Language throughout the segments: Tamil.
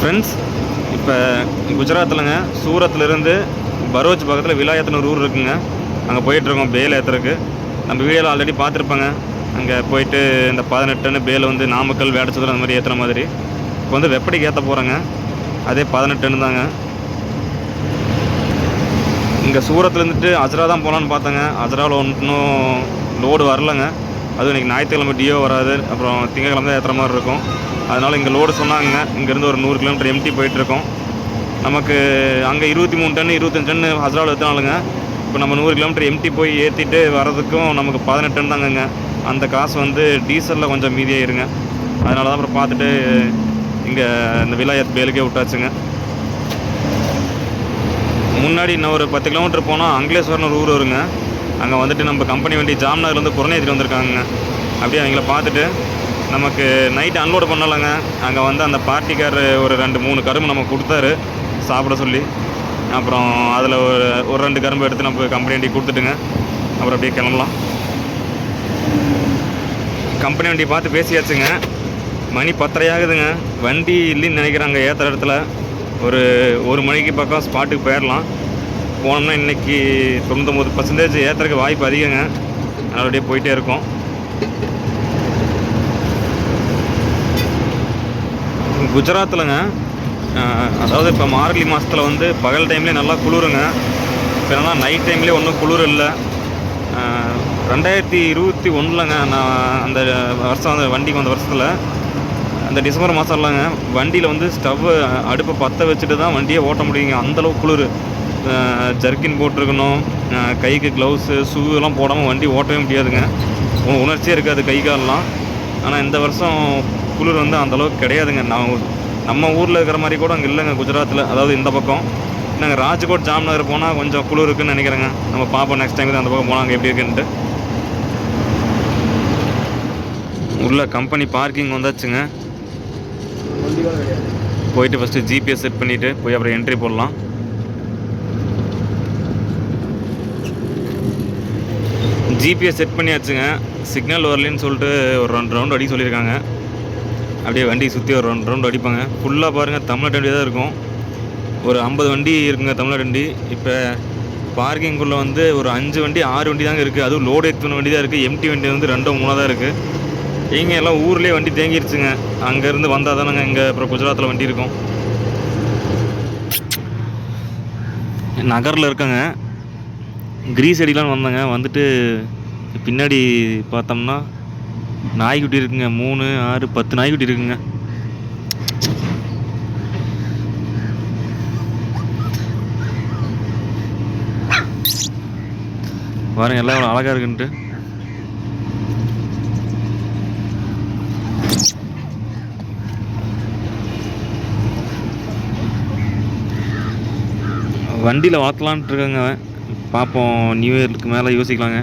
ஃப்ரெண்ட்ஸ் இப்போ குஜராத்தில்ங்க சூரத்லேருந்து பரோச் பக்கத்தில் விலாயத்துன்னு ஒரு ஊர் இருக்குங்க. அங்கே போயிட்டுருக்கோம் பேல் ஏற்றுறதுக்கு நம்ம வீடியோவில் ஆல்ரெடி பார்த்துருப்பாங்க. அங்கே போயிட்டு இந்த பதினெட்டுன்னு பேல் வந்து நாமக்கல் வேடச்சதுரம் அந்த மாதிரி ஏற்றுற மாதிரி. இப்போ வந்து வெப்படிக்கு ஏற்ற போகிறோங்க அதே பதினெட்டுன்னு தாங்க. இங்கே சூரத்துலேருந்துட்டு அஜரா தான் போகலான்னு பார்த்தேங்க. அஜராவில் ஒன்றும் லோடு வரலங்க. அதுவும் இன்றைக்கி ஞாயிற்றுக்கிழமை டியோ வராது. அப்புறம் திங்கக்கிழமை தான் ஏற்றுற மாதிரி இருக்கும். அதனால் இங்கே லோடு சொன்னாங்க. இங்கேருந்து ஒரு நூறு கிலோமீட்டர் எம்டி போயிட்டுருக்கோம். நமக்கு அங்கே இருபத்தி மூணு டன் இருபத்தஞ்சு டன் ஹஸ்ராவில் ஏற்றினாலுங்க இப்போ நம்ம நூறு கிலோமீட்டர் எம்டி போய் ஏற்றிட்டு வர்றதுக்கும் நமக்கு பதினெட்டு டன் தாங்கங்க. அந்த காசு வந்து டீசலில் கொஞ்சம் மீதியாயிருங்க. அதனால தான் அப்புறம் பார்த்துட்டு இங்கே இந்த விலாயத் பேலுக்கே விட்டாச்சுங்க. முன்னாடி இன்னும் ஒரு பத்து கிலோமீட்டர் போனால் அங்கிலேஸ்வரன் ஒரு ஊர் வருங்க. அங்கே வந்துட்டு நம்ம கம்பெனி வண்டி ஜாம்நகர்லேருந்து புறணை வந்திருக்காங்க அப்படியே அவங்கள பார்த்துட்டு நமக்கு நைட்டு அன்லோடு பண்ணலாங்க. அங்கே வந்து அந்த பார்ட்டிக்கார் ஒரு ரெண்டு மூணு கரும்பு நமக்கு கொடுத்தாரு. சாப்பிட சொல்லி. அப்புறம் அதில் ஒரு ஒரு ரெண்டு கரும்பு எடுத்து நம்ம கம்பெனி வண்டி கொடுத்துட்டுங்க. அப்புறம் அப்படியே கிளம்பலாம். கம்பெனி வண்டி பார்த்து பேசியாச்சுங்க. மணி பத்தரை ஆகுதுங்க வண்டி இல்லைன்னு நினைக்கிறாங்க ஏற்றுற இடத்துல. ஒரு ஒரு மணிக்கு பக்கம் ஸ்பாட்டுக்கு போயிடலாம் போனோம்னா இன்றைக்கி தொண்ணூத்தொம்பது பர்சன்டேஜ் ஏற்றுறதுக்கு வாய்ப்பு அதிகங்க. அதனால போயிட்டே இருக்கோம். குஜராத்தில்ங்க. அதாவது இப்போ மார்கழி மாதத்தில் வந்து பகல் டைம்லேயே நல்லா குளிருங்க. இப்போ என்னென்னா நைட் டைம்லேயே ஒன்றும் குளிர் இல்லை. ரெண்டாயிரத்தி இருபத்தி ஒன்றில்ங்க நான் அந்த வருஷம் அந்த வண்டிக்கு வந்த வருஷத்தில் அந்த டிசம்பர் மாதம் இல்லைங்க வண்டியில் வந்து ஸ்டவ்வு அடுப்பை பற்ற வச்சுட்டு தான் வண்டியை ஓட்ட முடியுங்க. அந்தளவு குளிர். ஜர்க்கின் போட்டிருக்கணும். கைக்கு க்ளவுஸு ஷூ எல்லாம் போடாமல் வண்டி ஓட்டவே முடியாதுங்க. உணர்ச்சியாக உணர்ச்சியே இருக்காது கை காலெலாம். ஆனால் இந்த வருஷம் குளிர் வந்து அந்தளவுக்கு கிடையாதுங்க. நான் நம்ம ஊரில் இருக்கிற மாதிரி கூட அங்கே இல்லைங்க குஜராத்தில் அதாவது இந்த பக்கம். நாங்கள் ராஜ்கோட் ஜாம்நகர் போனால் கொஞ்சம் குளிர் இருக்குன்னு நினைக்கிறேங்க. நம்ம பார்ப்போம் நெக்ஸ்ட் டைம் அந்த பக்கம் போனால் அங்கே எப்படி இருக்குன்ட்டு. உள்ள கம்பெனி பார்க்கிங் வந்தாச்சுங்க. போயிட்டு ஃபஸ்ட்டு ஜிபிஎஸ் செட் பண்ணிவிட்டு போய் அப்புறம் என்ட்ரி போடலாம். GPS set பண்ணியாச்சுங்க. சிக்னல் வரலன்னு சொல்லிட்டு ஒரு ரெண்டு ரவுண்டு அடிக்க சொல்லியிருக்காங்க. அப்படியே வண்டியை சுற்றி ஒரு ரெண்டு ரவுண்டு அடிப்பாங்க. ஃபுல்லாக பாருங்கள் தமிழ்நாட்டு வண்டி தான் இருக்கும். ஒரு ஐம்பது வண்டி இருக்குங்க தமிழ்நாடு வண்டி. இப்போ பார்க்கிங்குள்ளே வந்து ஒரு அஞ்சு வண்டி ஆறு வண்டி தாங்க இருக்குது அதுவும் லோடு ஏற்றின வண்டி தான் இருக்குது எம்டி வண்டி வந்து ரெண்டோ மூணாக தான் இருக்குது இங்கே எல்லாம் ஊர்லேயே வண்டி தேங்கிருச்சுங்க. அங்கேருந்து வந்தால் தானேங்க இங்கே அப்புறம் குஜராத்தில் வண்டி இருக்கும். நகரில் இருக்கங்க. கிரீஸ் அடிலாம் வந்தேங்க. வந்துட்டு பின்னாடி பார்த்தோம்னா நாய்க்குட்டி இருக்குங்க. மூணு ஆறு பத்து நாய்க்குட்டி இருக்குங்க. பாருங்க எல்லாம் எவ்வளோ அழகாக இருக்குன்ட்டு. வண்டியில் வளர்த்தலான்ட்டு இருக்காங்க பார்ப்போம் நியூ இயருக்கு மேலே யோசிக்கலாங்க.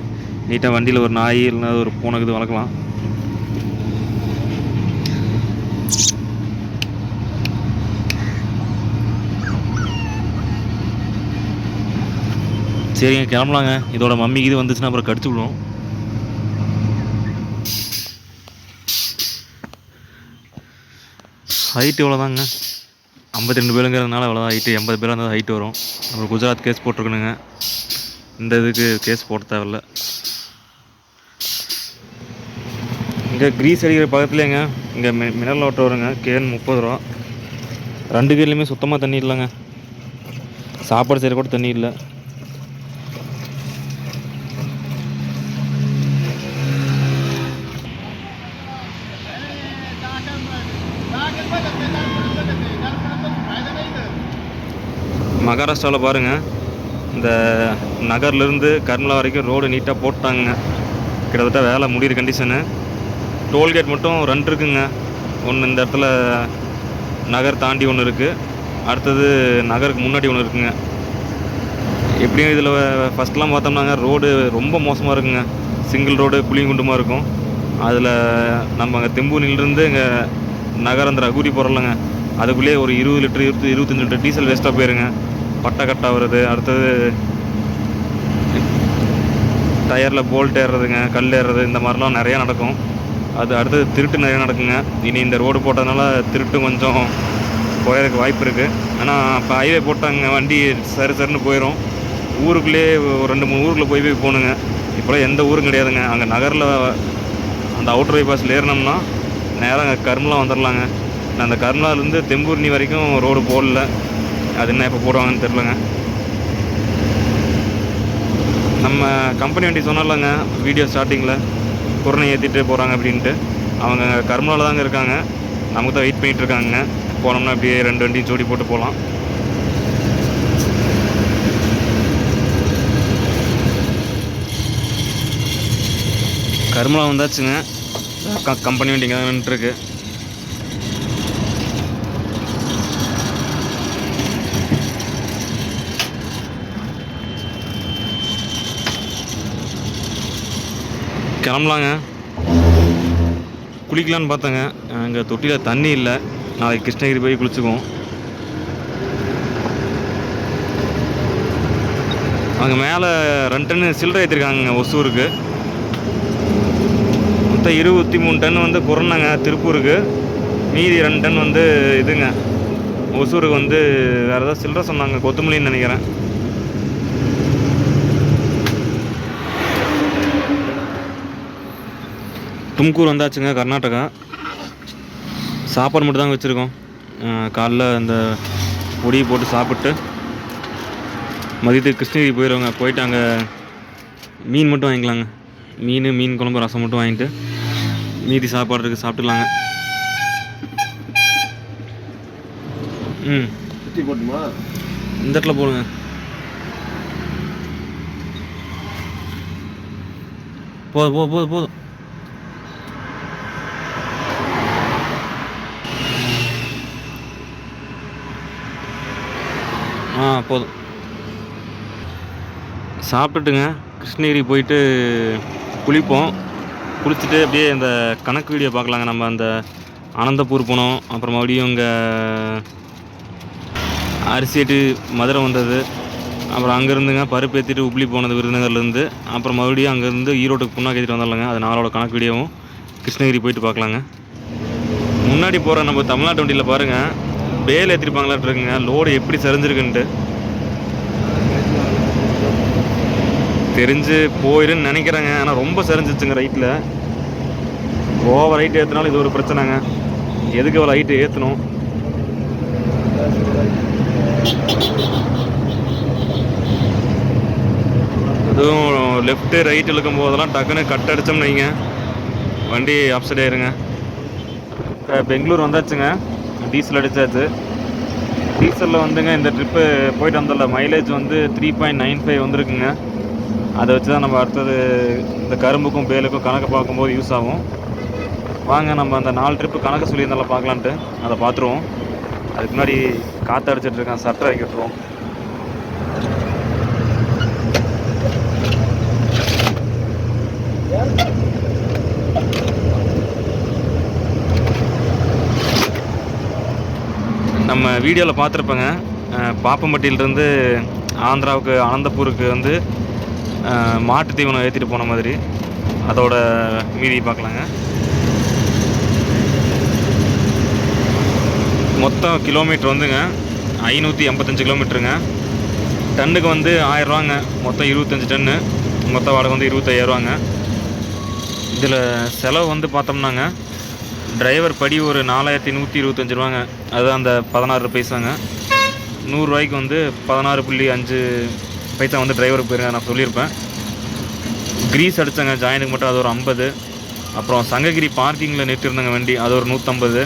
நீட்டாக வண்டியில் ஒரு நாய் இல்லைன்னா ஒரு பூனை இது வளர்க்கலாம். சரிங்க கிளம்பலாங்க. இதோட மம்மிக்கு இது வந்துச்சுன்னா அப்புறம் கடிச்சு விடுவோம். ஹைட் இவ்வளோதாங்க ஐம்பத்தி ரெண்டு பேருங்கிறதுனால அவ்வளோதான் ஹைட்டு எண்பது பேராக இருந்தால் ஹைட் வரும். அப்புறம் குஜராத் கேஸ் போட்டிருக்கணுங்க. இந்த இதுக்கு கேஸ் போட தேவையில்ல. இங்கே க்ரீஸ் அடிக்கிற பக்கத்துலேங்க இங்கே மி மினரல் வாட்டர் வருங்க. கேன் முப்பது ரூபா. ரெண்டு கேர்லேயுமே சுத்தமாக தண்ணி இல்லைங்க. சாப்பாடு செய்கிற கூட தண்ணி இல்லை. மகாராஷ்டிராவில் பாருங்கள் இந்த நகர்லேருந்து கர்மலா வரைக்கும் ரோடு நீட்டாக போட்டாங்க கிட்டத்தட்ட வேலை முடியிற கண்டிஷனு டோல்கேட் மட்டும் ரெண்டு இருக்குங்க. ஒன்று இந்த இடத்துல நகர் தாண்டி ஒன்று இருக்குது அடுத்தது நகருக்கு முன்னாடி ஒன்று இருக்குங்க. எப்படியும் இதில் ஃபஸ்ட்லாம் பார்த்தோம்னாங்க ரோடு ரொம்ப மோசமாக இருக்குங்க. சிங்கிள் ரோடு புளியங்குண்டுமாக இருக்கும். அதில் நம்ம அங்கே தெம்பூனிலிருந்து இங்கே நகர் அந்த ரகுடி போகிறலங்க அதுக்குள்ளேயே ஒரு இருபது லிட்டர் இருபத்தி இருபத்தஞ்சி லிட்டர் டீசல் வேஸ்ட்டாக போயிருங்க. பட்டை கட்டா வருது. அடுத்தது டயரில் போல்ட் ஏறுறதுங்க கல் ஏறுறது இந்த மாதிரிலாம் நிறையா நடக்கும். அது அடுத்தது திருட்டு நிறையா நடக்குங்க. இனி இந்த ரோடு போட்டதுனால திருட்டு கொஞ்சம் குறையிறதுக்கு வாய்ப்பு இருக்குது ஆனால் இப்போ ஹைவே போட்டாங்க வண்டி சரி சரின்னு போயிடும் ஊருக்குள்ளேயே ஒரு ரெண்டு மூணு ஊருக்குள்ளே போய் போய் போகணுங்க இப்போலாம் எந்த ஊரும் கிடையாதுங்க. அங்கே நகரில் அந்த அவுட்ரு பைபாஸில் ஏறினோம்னா நேராக அங்கே கருமலாம் வந்துடலாங்க நான் அந்த கர்மலாலேருந்து தெம்பூர்ணி வரைக்கும் ரோடு போடல. அது என்ன எப்போ போடுவாங்கன்னு தெரிலங்க நம்ம கம்பெனி வண்டி சொன்னாலங்க வீடியோ ஸ்டார்டிங்கில் குரணை ஏற்றிட்டு போகிறாங்க அப்படின்ட்டு. அவங்க கர்மலாவில் தாங்க இருக்காங்க. நமக்கு தான் வெயிட் பண்ணிகிட்டு இருக்காங்க போனோம்னா அப்படியே ரெண்டு வண்டியும் ஜோடி போட்டு போகலாம். கருமலா வந்தாச்சுங்க. கம்பெனி வண்டிங்க தான் நின்றுருக்கு கிளம்பலாங்க. குளிக்கலான்னு பார்த்தேங்க. அங்கே தொட்டியில் தண்ணி இல்லை. நாளைக்கு கிருஷ்ணகிரி போய் குளிச்சுக்குவோம். அங்கே மேலே ரெண்டு டன் சில்லறை ஏற்றிருக்காங்க ஒசூருக்கு. மொத்தம் இருபத்தி மூணு டன் வந்து புறணங்க திருப்பூருக்கு. மீதி ரெண்டு டன் வந்து இதுங்க. ஒசூருக்கு வந்து வேறு ஏதாவது சில்லறை சொன்னாங்க கொத்தமல்லின்னு நினைக்கிறேன். தும்கூர் வந்தாச்சுங்க கர்நாடகா. சாப்பாடு மட்டும் தாங்க வச்சுருக்கோம். காலைல அந்த பொடி போட்டு சாப்பிட்டு மதியத்துக்கு கிருஷ்ணகிரி போயிடுவாங்க போயிட்டு அங்கே மீன் மட்டும் வாங்கிக்கலாங்க. மீன் மீன் குழம்பு ரசம் மட்டும் வாங்கிட்டு மீதி சாப்பாடு இருக்குது சாப்பிட்டுக்கலாங்க. ம். இந்த இடத்துல போடுங்க. போதும் போதும் போதும் போதும். போதும். சாப்பிட்டுட்டுங்க. கிருஷ்ணகிரி போயிட்டு குளிப்போம். குளிச்சுட்டு அப்படியே இந்த கணக்கு வீடியோ பார்க்கலாங்க. நம்ம அந்த அனந்தபூர் போனோம். அப்புறம் மறுபடியும் இங்கே அரிசி மதுரை வந்தது. அப்புறம் அங்கேருந்துங்க பருப்பு ஏற்றிட்டு உப்ளி போனது விருதுநகர்லேருந்து. அப்புறம் மறுபடியும் அங்கேருந்து ஈரோட்டுக்கு புண்ணாக்கு ஏற்றிட்டு வந்துடலாங்க அது நாளோட கணக்கு வீடியோவும். கிருஷ்ணகிரி போயிட்டு பார்க்கலாங்க. முன்னாடி போகிற நம்ம தமிழ்நாட்டு வண்டியில் பாருங்கள் பேல் ஏற்றிருப்பாங்களாட்டு இருக்குங்க லோடு எப்படி சரிஞ்சிருக்குன்ட்டு. தெரிஞ்சு போயிருன்னு நினைக்கிறேங்க. ஆனால் ரொம்ப சரிஞ்சிச்சுங்க ரைட்டில் ஓவர் ஹைட் ஏற்றினாலும் இது ஒரு பிரச்சனைங்க. எதுக்கு அவ்வளோ ஹைட்டு ஏற்றணும் அதுவும் லெஃப்ட்டு ரைட் இழுக்கும் போதெல்லாம் டக்குன்னு கட் அடித்தோம்னு வைங்க. வண்டி அப்சைட் ஆயிருங்க. இப்போ பெங்களூர் வந்தாச்சுங்க. டீசல் அடித்தாச்சு டீசலில் வந்துங்க இந்த ட்ரிப்பு போயிட்டு வந்துடல மைலேஜ் வந்து த்ரீ பாயிண்ட் நைன் ஃபைவ் வந்துருக்குங்க. அதை வச்சு தான் நம்ம அடுத்தது இந்த கரும்புக்கும் பேலுக்கும் கணக்கு பார்க்கும்போது யூஸ் ஆகும். வாங்க நம்ம அந்த நாலு ட்ரிப்பு கணக்கு சொல்லியிருந்தாலும் பார்க்கலான்ட்டு. அதை பார்த்துருவோம். அதுக்கு முன்னாடி காற்று அடிச்சிட்டு இருக்கேன் சட்டை இறக்கி விட்டுருவோம். நம்ம வீடியோவில் பார்த்துருப்பேங்க. பாப்பம்பட்டியிலேருந்து பாப்பம்பட்டியிலிருந்து ஆந்திராவுக்கு அனந்தபூருக்கு வந்து மாட்டு தீவனம் ஏற்றிட்டு போன மாதிரி. அதோட மீதி பார்க்கலாங்க. மொத்தம் கிலோமீட்டர் வந்துங்க. ஐநூற்றி எண்பத்தஞ்சு கிலோமீட்டருங்க. டன்னுக்கு வந்து ஆயிரரூவாங்க. மொத்தம் இருபத்தஞ்சி டன்னு. மொத்த வாடகை வந்து இருபத்தையாயிரரூவாங்க. இதில் செலவு வந்து பார்த்தோம்னாங்க. டிரைவர் படி ஒரு நாலாயிரத்தி நூற்றி இருபத்தஞ்சி ரூபாங்க. அது அந்த பதினாறு பைசாங்க. நூறுரூவாய்க்கு வந்து பதினாறு புள்ளி அஞ்சு பைசா வந்து டிரைவருக்கு போயிருங்க நான் சொல்லியிருப்பேன். க்ரீஸ் அடித்தாங்க ஜாயினுக்கு மட்டும் அது ஒரு ஐம்பது. அப்புறம் சங்ககிரி பார்க்கிங்கில் நிறுத்திருந்தாங்க வண்டி அது ஒரு நூற்றம்பது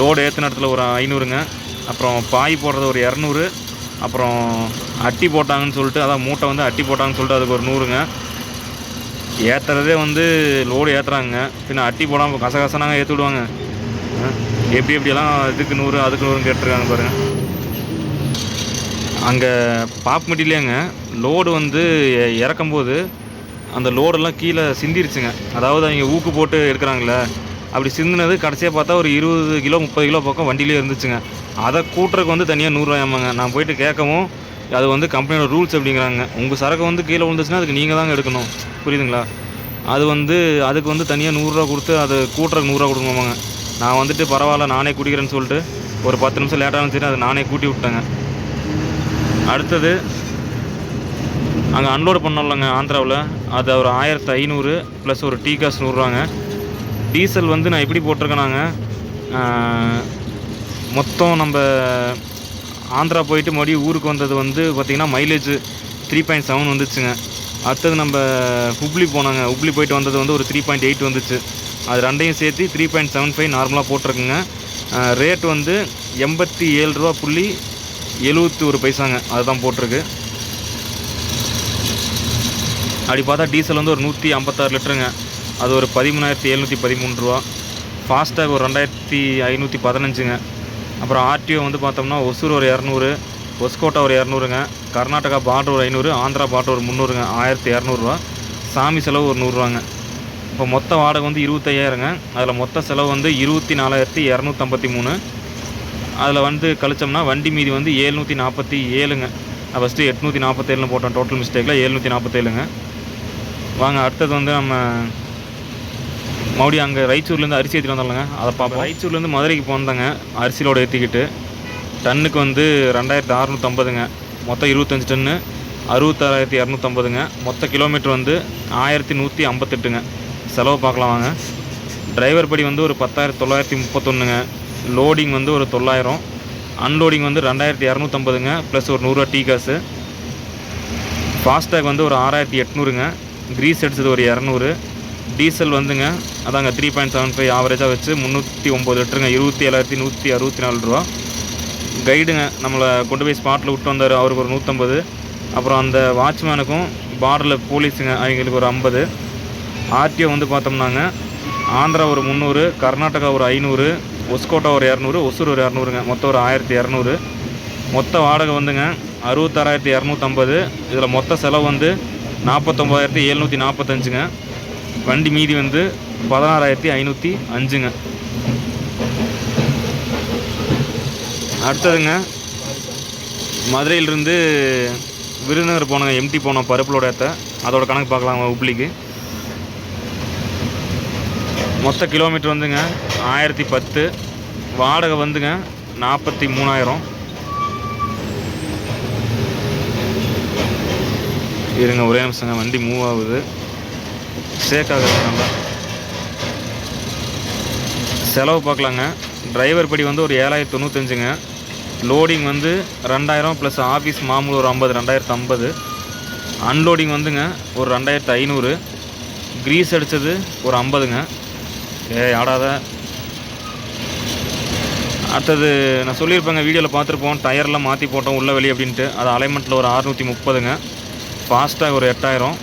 லோடு ஏற்றின இடத்துல ஒரு ஐநூறுங்க. அப்புறம் பாய் போடுறது ஒரு இரநூறு. அப்புறம் அட்டி போட்டாங்கன்னு சொல்லிட்டு அதான் மூட்டை வந்து அட்டி போட்டாங்கன்னு சொல்லிட்டு அதுக்கு ஒரு நூறுங்க. ஏற்றுறதே வந்து லோடு ஏற்றுறாங்க பின்ன அட்டி போடாமல் கசகசனாங்க ஏற்றி விடுவாங்க. எப்படி எப்படியெல்லாம் இதுக்கு நூறு அதுக்கு நூறுன்னு கேட்டிருக்காங்க பாருங்கள் அங்கே பாப்மட்டிலேங்க லோடு வந்து இறக்கும்போது அந்த லோடெல்லாம் கீழே சிந்திருச்சுங்க. அதாவது அவங்க ஊக்கு போட்டு எடுக்கிறாங்களே அப்படி சிந்தினது கடைசியாக பார்த்தா ஒரு இருபது கிலோ முப்பது கிலோ பக்கம் வண்டியிலே இருந்துச்சுங்க. அதை கூட்டுறதுக்கு வந்து தனியாக நூறுரூவாயாமாங்க நான் போயிட்டு கேட்கவும் அது வந்து கம்பெனியோட ரூல்ஸ் அப்படிங்கிறாங்க. உங்கள் சரக்கு வந்து கீழே விழுந்துச்சுன்னா அதுக்கு நீங்கள் தாங்க எடுக்கணும். புரியுதுங்களா? அது வந்து அதுக்கு வந்து தனியாக நூறுரூவா கொடுத்து அது கூட்டுறதுக்கு நூறுரூவா கொடுக்கணுமாங்க. நான் வந்துட்டு பரவாயில்ல நானே குடிக்கிறேன்னு சொல்லிட்டு ஒரு பத்து நிமிஷம் லேட்டாக இருந்துச்சுன்னா அதை நானே கூட்டி விட்டேங்க அடுத்தது அங்கே அன்லோடு பண்ணோம்லங்க ஆந்திராவில். அது ஒரு ஆயிரத்து ஐநூறு ப்ளஸ் ஒரு டீ காசு நூறுரூவாங்க டீசல் வந்து நான் எப்படி போட்டிருக்கேனாங்க மொத்தம் நம்ம ஆந்திரா போயிட்டு மறுபடியும் ஊருக்கு வந்தது வந்து பார்த்திங்கன்னா மைலேஜ் த்ரீ பாயிண்ட் செவன் வந்துச்சுங்க. அடுத்தது நம்ம ஹுப்ளி போனாங்க. ஹுப்ளி போயிட்டு வந்தது வந்து ஒரு த்ரீ பாயிண்ட் எயிட் வந்துச்சு. அது ரெண்டையும் சேர்த்து த்ரீ பாயிண்ட் செவன் ஃபைவ் நார்மலாக போட்டிருக்குங்க. ரேட் வந்து எண்பத்தி ஏழு ரூபா புள்ளி எழுபத்தி ஒரு பைசாங்க. அதுதான் போட்டிருக்கு. அப்படி பார்த்தா டீசல் வந்து ஒரு நூற்றி ஐம்பத்தாறு லிட்டருங்க. அது ஒரு பதிமூணாயிரத்தி எழுநூற்றி பதிமூணு ரூபா. ஃபாஸ்டாக் ஒரு ரெண்டாயிரத்தி ஐநூற்றி பதினஞ்சுங்க. அப்புறம் ஆர்டிஓ வந்து பார்த்தோம்னா ஒசூர் ஒரு இரநூறு ஒஸ்கோட்டா ஒரு இரநூறுங்க. கர்நாடகா பார்டர் ஒரு ஐநூறு ஆந்திரா பார்டர் ஒரு முந்நூறுங்க. ஆயிரத்தி இரநூறுவா சாமி செலவு ஒரு நூறுரூவாங்க இப்போ மொத்த வாடகை வந்து இருபத்தையாயிரங்க அதில் மொத்த செலவு வந்து இருபத்தி நாலாயிரத்தி இரநூத்தம்பத்தி மூணு. அதில் வந்து கழிச்சோம்னா வண்டி மீதி வந்து ஏழ்நூற்றி நாற்பத்தி ஏழுங்க. நான் ஃபஸ்ட்டு எட்நூற்றி நாற்பத்தேழுன்னு போட்டோம். டோட்டல் மிஸ்டேக்கில் ஏழ்நூற்றி நாற்பத்தேழுங்க. வாங்க அடுத்தது வந்து நம்ம மறுபடியும் அங்கே ரைச்சூர்லேருந்து அரிசி ஏற்றிட்டு வந்தோம்லங்க. அதை பார்ப்போம். ரைச்சூர்லேருந்து மதுரைக்கு போனதாங்க அரிசியோட ஏற்றிக்கிட்டு டன்னுக்கு வந்து ரெண்டாயிரத்து அறநூற்றம்பதுங்க மொத்தம் இருபத்தஞ்சி டன்னு. அறுபத்தாறாயிரத்தி இரநூத்தம்பதுங்க. மொத்த கிலோமீட்டர் வந்து ஆயிரத்தி நூற்றி ஐம்பத்தெட்டுங்க. செலவு பார்க்கலாம் வாங்க. டிரைவர் படி வந்து ஒரு பத்தாயிரத்தி தொள்ளாயிரத்தி முப்பத்தொன்றுங்க லோடிங் வந்து ஒரு தொள்ளாயிரம். அன்லோடிங் வந்து ரெண்டாயிரத்தி இரநூத்தம்பதுங்க ப்ளஸ் ஒரு நூறுரூவா டீ காசு. ஃபாஸ்டேக் வந்து ஒரு ஆறாயிரத்தி எட்நூறுங்க. க்ரீஸ் அடித்தது ஒரு இரநூறு. டீசல் வந்துங்க அதாங்க த்ரீ பாயிண்ட் செவன் ஃபைவ் ஆவரேஜாக வச்சு முந்நூற்றி ஒம்பது லிட்டருங்க. இருபத்தி ஏழாயிரத்தி நூற்றி அறுபத்தி நாலு ரூபா. கைடுங்க நம்மளை கொண்டு போய் ஸ்பாட்டில் விட்டு வந்தார். அவருக்கு ஒரு நூற்றம்பது அப்புறம் அந்த வாட்ச்மேனுக்கும் பார்டரில் போலீஸுங்க அவங்களுக்கு ஒரு ஐம்பது. ஆர்டிஓ வந்து பார்த்தோம்னாங்க. ஆந்திரா ஒரு முந்நூறு கர்நாடகா ஒரு ஐநூறு. ஒஸ்கோட்டா ஒரு இரநூறு ஒசூர் ஒரு இரநூறுங்க. மொத்தம் ஒரு ஆயிரத்தி இரநூறு. மொத்த வாடகை வந்துங்க அறுபத்தாறாயிரத்தி இரநூத்தம்பது. இதில் மொத்த செலவு வந்து நாற்பத்தொம்பதாயிரத்தி எழுநூற்றி நாற்பத்தஞ்சுங்க வண்டி மீதி வந்து பதினாறாயிரத்தி ஐநூற்றி அஞ்சுங்க. அடுத்ததுங்க மதுரையிலிருந்து விருதுநகர் போனோங்க எம்டி போனோம் பருப்புலோட ஏற்ற அதோட கணக்கு பார்க்கலாம் உப்ளிக்கு மொத்த கிலோமீட்டர் வந்துங்க ஆயிரத்தி பத்து. வாடகை வந்துங்க நாற்பத்தி மூணாயிரம். இருங்க ஒரே நிமிஷங்க வண்டி மூவ் ஆகுது. சேக் ஆகுது நல்லா செலவு பார்க்கலாங்க. டிரைவர் படி வந்து ஒரு ஏழாயிரத்தி தொண்ணூத்தஞ்சுங்க. லோடிங் வந்து ரெண்டாயிரம் ப்ளஸ் ஆஃபீஸ் மாமூல் ஒரு ஐம்பது ரெண்டாயிரத்து ஐம்பது. அன்லோடிங் வந்துங்க ஒரு ரெண்டாயிரத்து ஐநூறு. க்ரீஸ் அடித்தது ஒரு ஐம்பதுங்க. ஏ ஆடாத. அடுத்தது நான் சொல்லியிருப்பேங்க வீடியோவில் பார்த்துருப்போம். டயர்லாம் மாற்றி போட்டோம் உள்ள வெளியே அப்படின்ட்டு. அது அலைமெண்ட்டில் ஒரு அறுநூற்றி முப்பதுங்க. ஃபாஸ்ட்டாக ஒரு எட்டாயிரம்.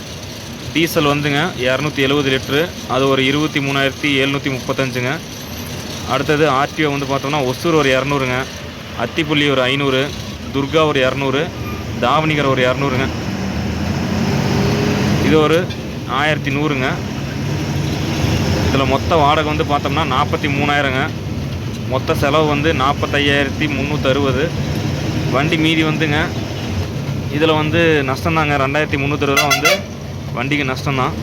டீசல் வந்துங்க இரநூத்தி எழுபது லிட்ரு. அது ஒரு இருபத்தி மூணாயிரத்தி எழுநூற்றி முப்பத்தஞ்சுங்க. அடுத்தது ஆர்டிஓ வந்து பார்த்தோம்னா ஒசூர் ஒரு இரநூறுங்க. அத்திப்புள்ளி ஒரு ஐநூறு. துர்கா ஒரு இரநூறு. தாவணிகர் ஒரு இரநூறுங்க. இது ஒரு ஆயிரத்தி நூறுங்க. இதில் மொத்த வாடகை வந்து பார்த்தோம்னா நாற்பத்தி மூணாயிரங்க. மொத்த செலவு வந்து நாற்பத்தையாயிரத்தி முந்நூற்றறுபது. வண்டி மீதி வந்துங்க. இதில் வந்து நஷ்டம்தாங்க ரெண்டாயிரத்தி முந்நூற்றறுபது ரூபா வந்து வண்டிக்கு நஷ்டம்தான்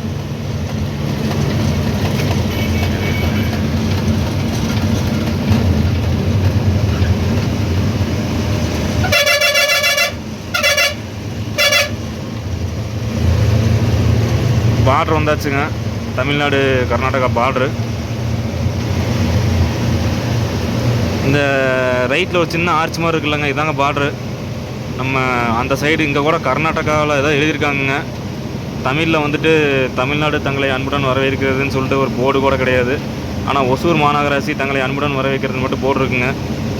பார்டர் வந்தாச்சுங்க. தமிழ்நாடு கர்நாடகா பார்டரு. இந்த ரைட்டில் ஒரு சின்ன ஆர்ச் மாதிரி இருக்குல்லங்க இதாங்க பார்ட்ரு நம்ம அந்த சைடு இங்கே கூட கர்நாடகாவில் ஏதோ எழுதியிருக்காங்க தமிழில் வந்துட்டு தமிழ்நாடு தங்களை அன்புடன் வரவேற்கிறதுன்னு சொல்லிட்டு ஒரு போர்டு கூட கிடையாது. ஆனால் ஒசூர் மாநகராட்சி தங்களை அன்புடன் வரவேற்கிறது மட்டும் போர்டு இருக்குங்க.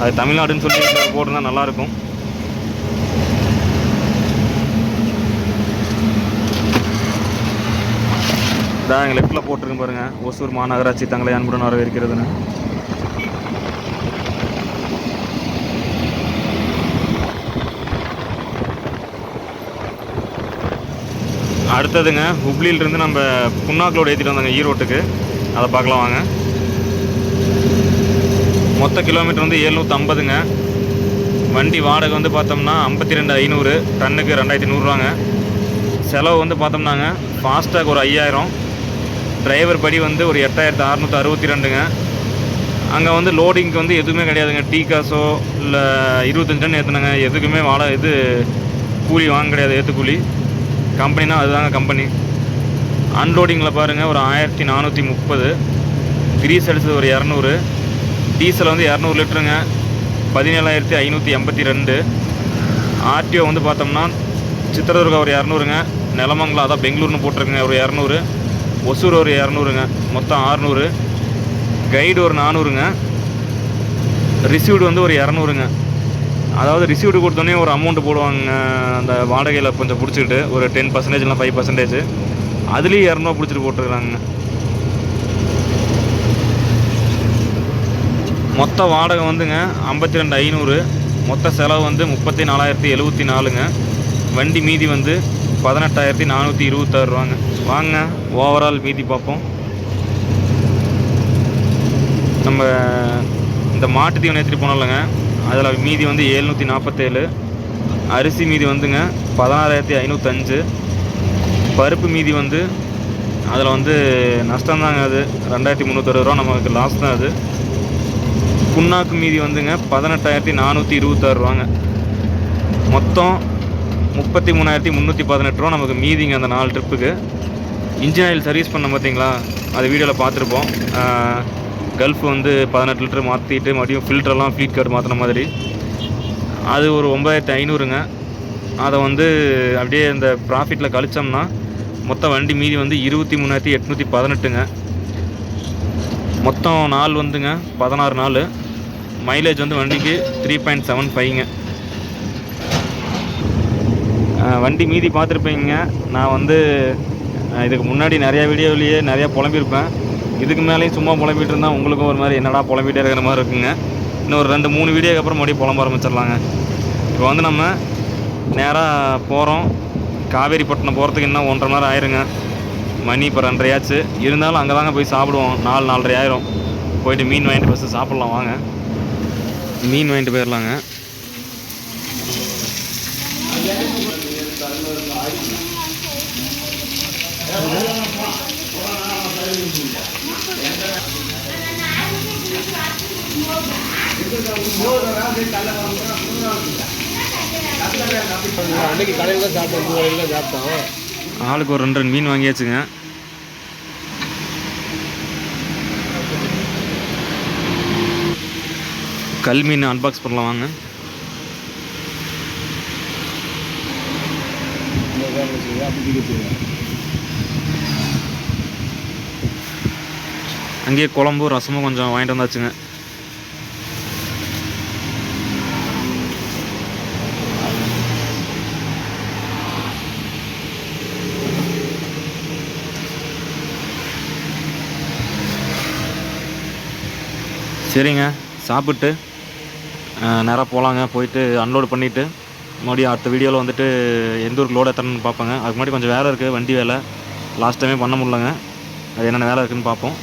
அது தமிழ்நாடுன்னு சொல்லி ஒரு போர்டு தான் நல்லாயிருக்கும். இதான் எங்கள் லெஃப்ட்டில் போட்டிருக்கு பாருங்க. ஒசூர் மாநகராட்சி தங்களை அன்புடன் வரவேற்கிறதுன்னு. அடுத்ததுங்க ஹுப்ளியிலிருந்து நம்ம புண்ணாக்களோடு ஏற்றிட்டு வந்தாங்க ஈரோட்டுக்கு. அதை பார்க்கலாம் வாங்க. மொத்த கிலோமீட்டர் வந்து ஏழ்நூற்றம்பதுங்க வண்டி வாடகை வந்து பார்த்தோம்னா ஐம்பத்தி ரெண்டு ஐநூறு டன்னுக்கு ரெண்டாயிரத்தி நூறுரூவாங்க செலவு வந்து பார்த்தோம்னாங்க ஃபாஸ்டாக் ஒரு ஐயாயிரம். டிரைவர் படி வந்து ஒரு எட்டாயிரத்து அறநூற்றி அறுபத்தி ரெண்டுங்க அங்கே வந்து லோடிங்க்கு வந்து எதுவுமே கிடையாதுங்க. டீ காசோ இல்லை இருபத்தஞ்சு டன் ஏற்றுனாங்க எதுக்குமே வாடகை இது கூலி வாங்க கிடையாது ஏற்று கூலி கம்பெனினா அதுதாங்க கம்பெனி. அன்லோடிங்கில் பாருங்கள் ஒரு ஆயிரத்தி நானூற்றி முப்பது. கிரீஸ் அடித்தது ஒரு இரநூறு. டீசல் வந்து இரநூறு லிட்டருங்க. பதினேழாயிரத்தி ஐநூற்றி எண்பத்தி ரெண்டு. ஆர்டிஓ வந்து பார்த்தோம்னா சித்திரதுர்கா ஒரு இரநூறுங்க. நிலமங்கலம் அதான் பெங்களூர்னு போட்டிருக்குங்க ஒரு இரநூறு. ஒசூர் ஒரு இரநூறுங்க மொத்தம் ஆறுநூறு. கைடு ஒரு நானூறுங்க. ரிசீவ்டு வந்து ஒரு இரநூறுங்க. அதாவது ரிசீவ்டு கொடுத்தோன்னே ஒரு அமௌண்ட் போடுவாங்க அந்த வாடகையில் கொஞ்சம் பிடிச்சிக்கிட்டு ஒரு டென் பர்சன்டேஜ் இல்லை ஃபைவ் பர்சன்டேஜ் அதுலேயும் இரநூறுவா பிடிச்சிட்டு போட்டுருக்குறாங்க மொத்த வாடகை வந்துங்க ஐம்பத்தி ரெண்டு ஐநூறு. மொத்த செலவு வந்து முப்பத்தி நாலாயிரத்தி எழுபத்தி நாலுங்க. வண்டி மீதி வந்து பதினெட்டாயிரத்தி நானூற்றி இருபத்தாறு ரூபாங்க. வாங்க ஓவரால் மீதி பார்ப்போம். நம்ம இந்த மாட்டு தீவனம் ஏற்றிட்டு போனோம்லங்க. அதில் மீதி வந்து ஏழ்நூற்றி நாற்பத்தேழு. அரிசி மீதி வந்துங்க பதினாறாயிரத்தி ஐநூற்றஞ்சு பருப்பு மீதி வந்து அதில் வந்து நஷ்டம்தாங்க அது. ரெண்டாயிரத்தி முந்நூற்றறுபது ரூபா நமக்கு லாஸ் தான் அது. புண்ணாக்கு மீதி வந்துங்க பதினெட்டாயிரத்தி நானூற்றி இருபத்தாறு ரூபாங்க. மொத்தம் முப்பத்தி மூணாயிரத்தி முந்நூற்றி பதினெட்டு ரூபா நமக்கு மீதிங்க அந்த நாலு ட்ரிப்புக்கு. இன்ஜின் ஆயில் சர்வீஸ் பண்ண பார்த்தீங்களா? அது வீடியோவில் பார்த்துருப்போம். கல்ஃப் வந்து பதினெட்டு லிட்டர் மாற்றிட்டு மறுபடியும் ஃபில்டர்லாம் ஃப்ளீட் கார்டு மாற்றின மாதிரி. அது ஒரு ஒம்பதாயிரத்தி ஐநூறுங்க. அதை வந்து அப்படியே இந்த ப்ராஃபிட்டில் கழிச்சோம்னா மொத்த வண்டி மீதி வந்து இருபத்தி மூணாயிரத்தி எட்நூற்றி பதினெட்டுங்க. மொத்தம் நாள் வந்துங்க பதினாறு நாள். மைலேஜ் வந்து வண்டிக்கு த்ரீ பாயிண்ட் செவன் ஃபைவ்ங்க வண்டி மீதி பார்த்துருப்பீங்க. நான் வந்து இதுக்கு முன்னாடி நிறையா வீடியோவிலேயே நிறையா புலம்பியிருப்பேன். இதுக்கு மேலேயும் சும்மா புலம்பிட்டு இருந்தால் உங்களுக்கும் ஒரு மாதிரி என்னடா புலம்பிட்டே இருக்கிற மாதிரி இருக்குங்க. இன்னும் ஒரு ரெண்டு மூணு வீடியோக்கு அப்புறம் மறுபடியும் புலம்ப ஆரம்பிச்சிடலாங்க. இப்போ வந்து நம்ம நேராக போகிறோம் காவேரிப்பட்டினம் போகிறதுக்கு இன்னும் ஒன்றரை மணி நேரம் ஆயிருங்க. மணி இப்போ ரெண்டரையாச்சு. இருந்தாலும் அங்கே தாங்க போய் சாப்பிடுவோம். நாலு நாலரை ஆயிரும். போயிட்டு மீன் வாங்கிட்டு ஃபஸ்ட்டு சாப்பிட்லாம் வாங்க. மீன் வாங்கிட்டு போயிடலாங்க. அன்னைக்கு கடையில் தான் சாப்பிட்டோம் கடையில் தான் சாப்பிட்டோம் ஆளுக்கு ஒரு ரெண்டு ரெண்டு மீன் வாங்கியாச்சுங்க. கல் மீன் அன்பாக்ஸ் பண்ணலாம் வாங்க. அங்கேயே குழம்பு ரசமும் கொஞ்சம் வாங்கிட்டு வந்தாச்சுங்க. சரிங்க சாப்பிட்டு நேராக போகலாங்க போயிட்டு அன்லோடு பண்ணிவிட்டு மறுபடியும் அடுத்த வீடியோவில் வந்துட்டு எந்த ஊருக்கு லோடு எத்தனைன்னு பார்ப்பேங்க. அதுக்கு முன்னாடி கொஞ்சம் வேலை இருக்குது வண்டி வேலை. லாஸ்ட் டைமே பண்ண முடியலங்க. அது என்னென்ன வேலை இருக்குதுன்னு பார்ப்போம்.